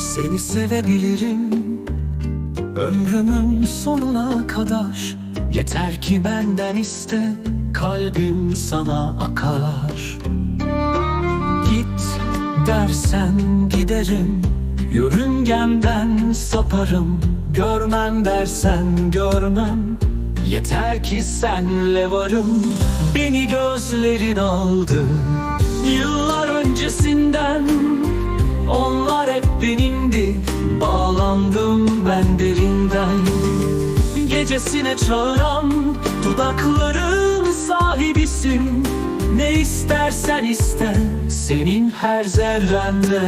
Seni sevebilirim. Ömrümün sonuna kadar. Yeter ki benden iste Kalbim sana akar. Git dersen giderim Yörüngemden saparım. Görmem dersen görmem Yeter ki senle varım. Beni gözlerin aldı Yıllar öncesinden. Onlar benimdi Bağlandım ben derinden. Gecesine çağıran Dudakların sahibisin. Ne istersen iste Senin her zerrende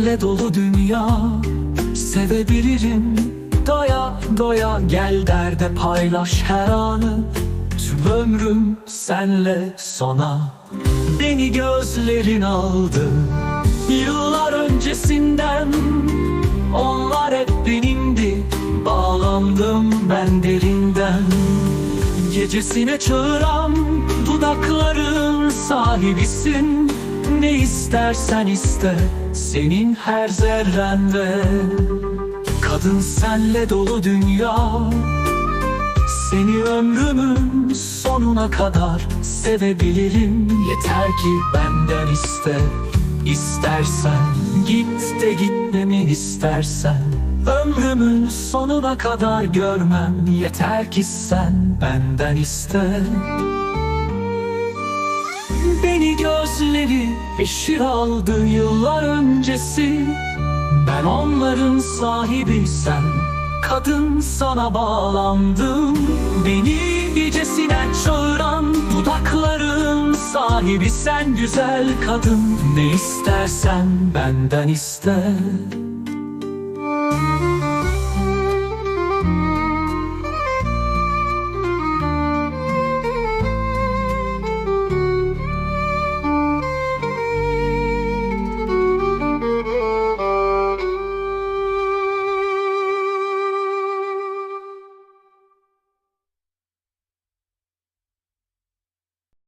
senle dolu dünya Sevebilirim. Doya doya gel derde paylaş her anı. Tüm ömrüm senle sona. Beni gözlerin aldı. Yıllar öncesinden Onlar hep benimdi. Bağlandım ben derinden. Gecesine çağıran dudakların sahibisin Ne istersen iste senin her zerrende Kadın senle dolu dünya. Seni ömrümün sonuna kadar sevebilirim. Yeter ki benden iste İstersen git de gitmemi istersen. Ömrümün sonuna kadar görmem. Yeter ki sen benden iste Beni gözleri eşir aldı yıllar öncesi. Ben onların sahibiysem Kadın sana bağlandım Beni gecesine çağıran Dudakların sahibi sen güzel kadın. Ne istersen benden iste